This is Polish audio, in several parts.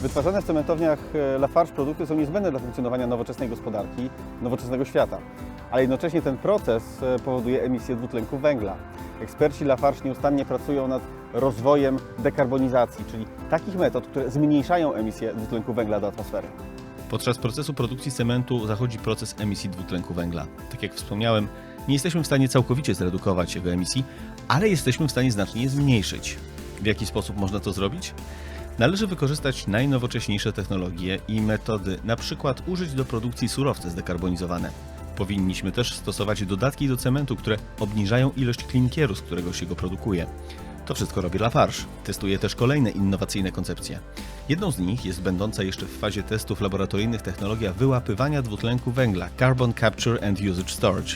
Wytwarzane w cementowniach e, Lafarge produkty są niezbędne dla funkcjonowania nowoczesnej gospodarki, nowoczesnego świata. Ale jednocześnie ten proces e, powoduje emisję dwutlenku węgla. Eksperci Lafarge nieustannie pracują nad rozwojem dekarbonizacji, czyli takich metod, które zmniejszają emisję dwutlenku węgla do atmosfery. Podczas procesu produkcji cementu zachodzi proces emisji dwutlenku węgla. Tak jak wspomniałem, nie jesteśmy w stanie całkowicie zredukować jego emisji, ale jesteśmy w stanie znacznie je zmniejszyć. W jaki sposób można to zrobić? Należy wykorzystać najnowocześniejsze technologie i metody, na przykład użyć do produkcji surowce zdekarbonizowane. Powinniśmy też stosować dodatki do cementu, które obniżają ilość klinkieru, z którego się go produkuje. To wszystko robi Lafarge. Testuje też kolejne innowacyjne koncepcje. Jedną z nich jest będąca jeszcze w fazie testów laboratoryjnych technologia wyłapywania dwutlenku węgla Carbon Capture and Usage Storage.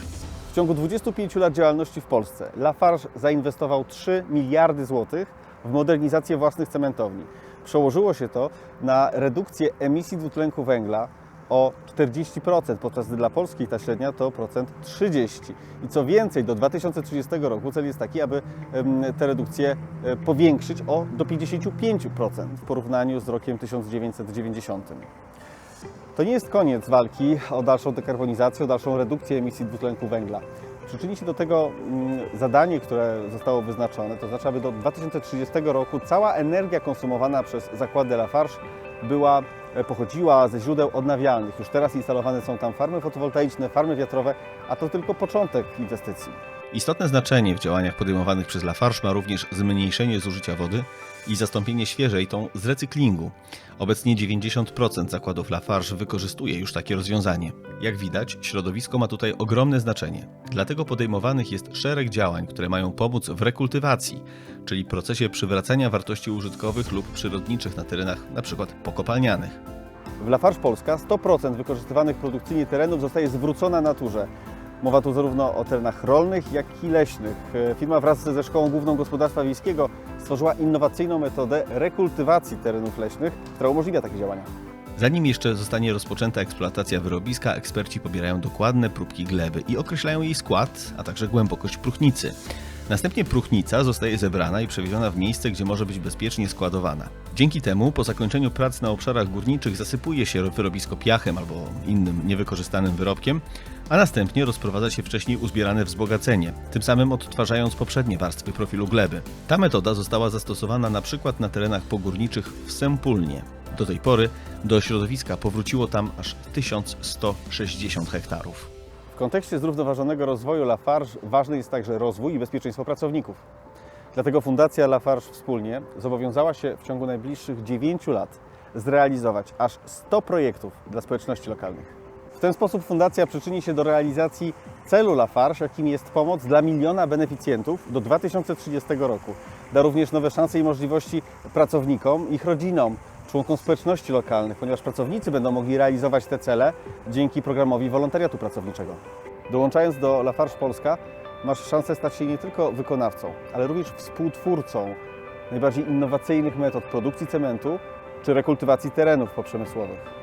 W ciągu 25 lat działalności w Polsce Lafarge zainwestował 3 miliardy złotych w modernizację własnych cementowni. Przełożyło się to na redukcję emisji dwutlenku węgla o 40%, podczas gdy dla Polski ta średnia to procent 30%. I co więcej, do 2030 roku cel jest taki, aby em, te redukcje e, powiększyć o do 55% w porównaniu z rokiem 1990. To nie jest koniec walki o dalszą dekarbonizację, o dalszą redukcję emisji dwutlenku węgla. Przyczyni się do tego mm, zadanie, które zostało wyznaczone, to znaczy, aby do 2030 roku cała energia konsumowana przez zakłady Lafarge była, e, pochodziła ze źródeł odnawialnych. Już teraz instalowane są tam farmy fotowoltaiczne, farmy wiatrowe, a to tylko początek inwestycji. Istotne znaczenie w działaniach podejmowanych przez Lafarge ma również zmniejszenie zużycia wody i zastąpienie świeżej tą z recyklingu. Obecnie 90% zakładów Lafarge wykorzystuje już takie rozwiązanie. Jak widać, środowisko ma tutaj ogromne znaczenie. Dlatego podejmowanych jest szereg działań, które mają pomóc w rekultywacji, czyli procesie przywracania wartości użytkowych lub przyrodniczych na terenach np. pokopalnianych. W Lafarge Polska 100% wykorzystywanych produkcyjnie terenów zostaje zwrócona naturze. Mowa tu zarówno o terenach rolnych, jak i leśnych. E, Firma wraz ze Szkołą Główną Gospodarstwa Wiejskiego stworzyła innowacyjną metodę rekultywacji terenów leśnych, która umożliwia takie działania. Zanim jeszcze zostanie rozpoczęta eksploatacja wyrobiska, eksperci pobierają dokładne próbki gleby i określają jej skład, a także głębokość próchnicy. Następnie próchnica zostaje zebrana i przewieziona w miejsce, gdzie może być bezpiecznie składowana. Dzięki temu po zakończeniu prac na obszarach górniczych zasypuje się wyrobisko piachem albo innym niewykorzystanym wyrobkiem, a następnie rozprowadza się wcześniej uzbierane wzbogacenie, tym samym odtwarzając poprzednie warstwy profilu gleby. Ta metoda została zastosowana na przykład na terenach pogórniczych w Sempulnie. Do tej pory do środowiska powróciło tam aż 1160 hektarów. W kontekście zrównoważonego rozwoju Lafarge ważny jest także rozwój i bezpieczeństwo pracowników. Dlatego Fundacja Lafarge wspólnie zobowiązała się w ciągu najbliższych 9 lat zrealizować aż 100 projektów dla społeczności lokalnych. Ten sposób Fundacja przyczyni się do realizacji celu Lafarge, jakim jest pomoc dla miliona beneficjentów do 2030 roku. Da również nowe szanse i możliwości pracownikom, ich rodzinom, członkom społeczności lokalnych, ponieważ pracownicy będą mogli realizować te cele dzięki programowi wolontariatu pracowniczego. Dołączając do Lafarge Polska, masz szansę stać się nie tylko wykonawcą, ale również współtwórcą najbardziej innowacyjnych metod produkcji cementu czy rekultywacji terenów poprzemysłowych.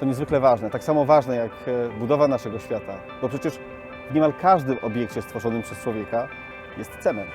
To niezwykle ważne, tak samo ważne jak e, budowa naszego świata, bo przecież w niemal każdym obiekcie stworzonym przez człowieka jest cement.